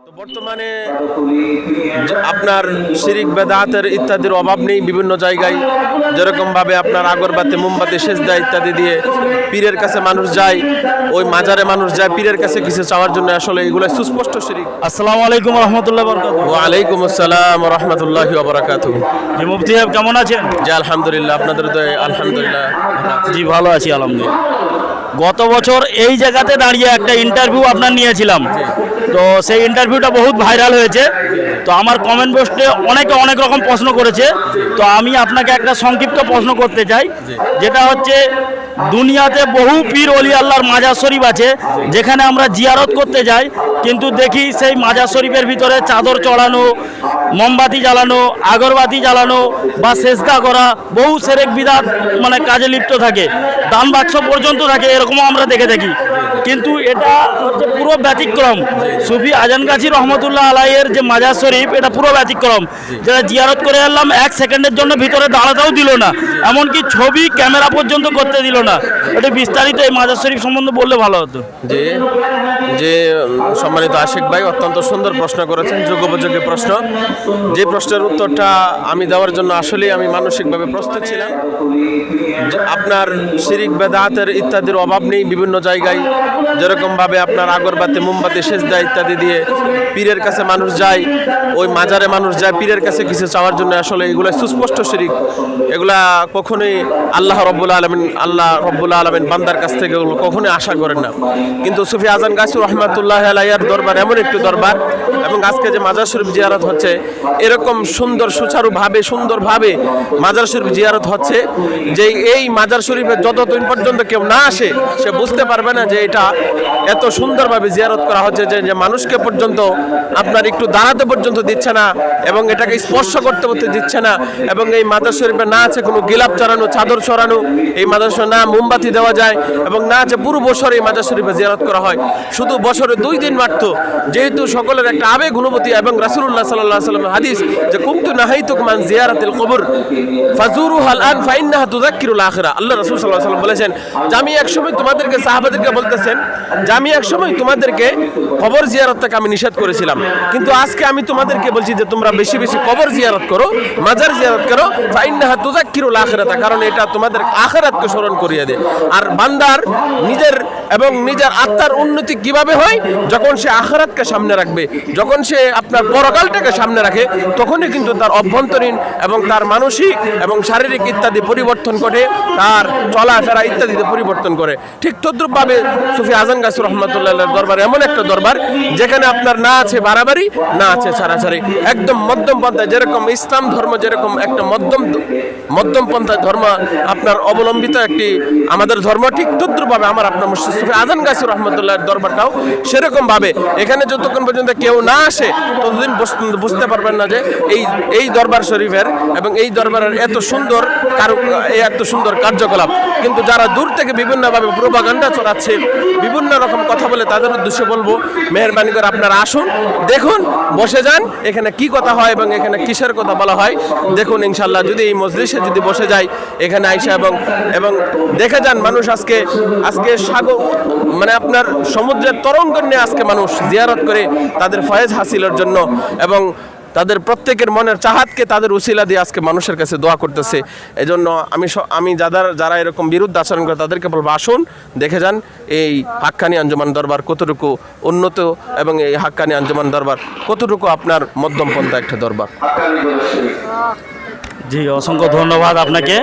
তো বর্তমানে আপনার শিরিক বেদাতের ইত্যাদির অভাব নেই বিভিন্ন জায়গায়। যেরকম ভাবে আপনার আগরবাতি মোমবাতি সেজদা ইত্যাদি দিয়ে পীরের কাছে মানুষ যায় ওই মাজারে মানুষ যায় পীরের কাছে কিছু চাওয়ার জন্য আসলে এগুলো সুস্পষ্ট শিরিক। আসসালামু আলাইকুম রহমতুল্লাহ ওয়ালাইকুম আসসালাম রহমতুল্লাহ বারাকাতু জি মুফতি সাহেব কেমন আছেন? জি আলহামদুলিল্লাহ আপনাদের তো আলহামদুলিল্লাহ জি ভালো আছি আলহামদুলিল্লাহ। গত বছর এই জায়গাতে দাঁড়িয়ে একটা ইন্টারভিউ আপনার নিয়েছিলাম। তো সেই ইন্টারভিউটা বহুত ভাইরাল হয়েছে। তো আমার কমেন্ট পোস্টে অনেকে অনেক রকম প্রশ্ন করেছে। তো আমি আপনাকে একটা সংক্ষিপ্ত প্রশ্ন করতে চাই, যেটা হচ্ছে দুনিয়াতে বহু পীর অলি আল্লাহর মাজার শরীফ আছে, যেখানে আমরা জিয়ারত করতে যাই, কিন্তু দেখি সেই মাজার শরীফের ভিতরে চাদর চড়ানো মোমবাতি জ্বালানো, আগরবাতি জ্বালানো বা সেজদা করা, বহু সেরেক বিদাত মানে কাজে লিপ্ত থাকে। দান বাক্স পর্যন্ত থাকে, এরকমও আমরা দেখে থাকি। কিন্তু এটা হচ্ছে পুরো ব্যতিক্রম। সুফি আজানগাছি রহমতুল্লাহ আলাইয়ের যে মাজার শরীফ, এটা পুরো ব্যতিক্রম। যেটা জিয়ারত করে এলাম এক সেকেন্ডের জন্য ভিতরে দাঁড়াতেও দিল না। এমনকি ছবি ক্যামেরা পর্যন্ত করতে দিল না। এটা বিস্তারিত এই মাজার শরীফ সম্বন্ধে বললে ভালো হতো। যে যে সম্মানিত আশিক ভাই, অত্যন্ত সুন্দর প্রশ্ন করেছেন যোগ্যোপযোগী প্রশ্ন। যে প্রশ্নের উত্তরটা আমি দেওয়ার জন্য আসলেই আমি মানসিকভাবে প্রস্তুত ছিলাম। আপনার শিরিক বেদাতের ইত্যাদির অভাব নেই বিভিন্ন জায়গায়। যেরকমভাবে আপনার আগরবাতি, মোমবাতি, সেজদা ইত্যাদি দিয়ে পীরের কাছে মানুষ যায়, ওই মাজারে মানুষ যায়, পীরের কাছে কিছু চাওয়ার জন্য আসলে এগুলো সুস্পষ্ট শিরিক। এগুলা কখনোই আল্লাহ রব্বুল আলমিন, আল্লাহ রব্বুল আলমিন বান্দার কাছ থেকে এগুলো কখনোই আশা করেন না। কিন্তু সুফি আজান গাছুর রহমাতুল্লাহ আলাইয়ার দরবার এমন একটি দরবার এবং আজকে যে মাজার শরীফ জিয়ারত হচ্ছে, এরকম সুন্দর সুচারুভাবে, সুন্দরভাবে মাজার শরীফ জিয়ারত হচ্ছে, যে এই মাজার শরীফে যতদিন পর্যন্ত কেউ না আসে, সে বুঝতে পারবে না যে এটা এত সুন্দরভাবে জিয়ারত করা হচ্ছে যে মানুষকে পর্যন্ত আপনার একটু দাঁড়াতে পর্যন্ত দিচ্ছে না এবং এটাকে স্পর্শ করতে করতে দিচ্ছে না এবং এই মাজার শরীফে না আছে কোনো গিলাপ চড়ানো, চাদর চড়ানো, এই শরীফে না মোমবাতি দেওয়া যায় এবং না আছে পুরো বছর এই মাজার শরীফে জিয়ারত করা হয়। শুধু বছরে দুই দিন মাত্র, যেহেতু সকলের একটা আবেগ অনুভূতি এবং রাসুল্লাহ সাল্লাহ সাল্লাম হাদিস যে, কুমতু নাহাইতুক মান জিয়ারাতিল কবর, ফাজুরু হাল আন, ফাইন্নাহা তুযাক্কিরুল আখিরা। আল্লাহ রাসূল আলাইহি সাল্লাম বলেছেন যে আমি একসময় তোমাদেরকে, সাহাবাদেরকে বলতেছেন যে আমি একসময় তোমাদেরকে কবর জিয়ারত থেকে আমি নিষেধ করেছিলাম। কিন্তু আজকে আমি তোমাদেরকে বলছি যে, তোমরা বেশি বেশি কবর জিয়ারত করো, মাজার জিয়ারত করো ফাইন ফাইন্নাহা তুযাক্কিরুল আখিরাতা। কারণ এটা তোমাদের আখিরাতকে স্মরণ করিয়ে দেয়। আর বান্দার নিজের এবং নিজের আত্মার উন্নতি কীভাবে হয়? যখন সে আখিরাতকে সামনে রাখবে, যখন সে আপনার পরকালটাকে সামনে রাখে, তখনই কিন্তু তার অভ্যন্তরীণ এবং তার মানসিক এবং শারীরিক ইত্যাদি পরিবর্তন করে তার চলাফেরা ইত্যাদিতে পরিবর্তন করে। ঠিক তদ্রুপভাবে সুফি আজান গাছ রহমতুল্লাহ দরবার এমন একটা দরবার, যেখানে আপনার না আছে বাড়াবাড়ি, না আছে ছাড়াছাড়ি। একদম মধ্যম পন্থায় যেরকম ইসলাম ধর্ম যেরকম একটা মধ্যম মধ্যম পন্থায় ধর্ম আপনার অবলম্বিত একটি আমাদের ধর্ম, ঠিক তদ্রুপভাবে আমার আপনার মুর্শিদ সুফি আজান গাছ রহমতুল্লাহ দরবারটাও সেরকম ভাবে এখানে যতক্ষণ পর্যন্ত কেউ না আসে, ততদিন বুঝতে পারবেন না যে এই এই দরবার শরীফের এবং এই দরবারের এত সুন্দর কারু এত সুন্দর কার্যকলাপ। কিন্তু যারা দূর থেকে বিভিন্নভাবে প্রোপাগান্ডা চড়াচ্ছে বিভিন্ন রকম কথা বলে তাদের উদ্দেশ্যে বলব, মেহরবানি করে আপনারা আসুন, দেখুন, বসে যান, এখানে কি কথা হয় এবং এখানে কিসের কথা বলা হয়, দেখুন ইনশাল্লাহ যদি এই মজলিসে যদি বসে যায় এখানে আইসা এবং এবং দেখে যান মানুষ আজকে আজকে সাগর মানে আপনার সমুদ্রের তরঙ্গ নিয়ে আজকে মানুষ জিয়ারত করে তাদের ফয়েজ হাসিলের জন্য এবং তাদের প্রত্যেকের মনের চাহাতকে তাদের উসিলা দিয়ে আজকে মানুষের কাছে দোয়া করতেছে। এজন্য আমি স- আমি যারা যারা এরকম বিরুদ্ধ আচরণ করে তাদেরকে বলব, আসুন, দেখে যান এই হাক্কানি আঞ্জুমান দরবার কতটুকু উন্নত এবং এই হাক্কানি আঞ্জুমান দরবার কতটুকু আপনার মধ্যম পন্থা একটা দরবার। জি, অসংখ্য ধন্যবাদ আপনাকে।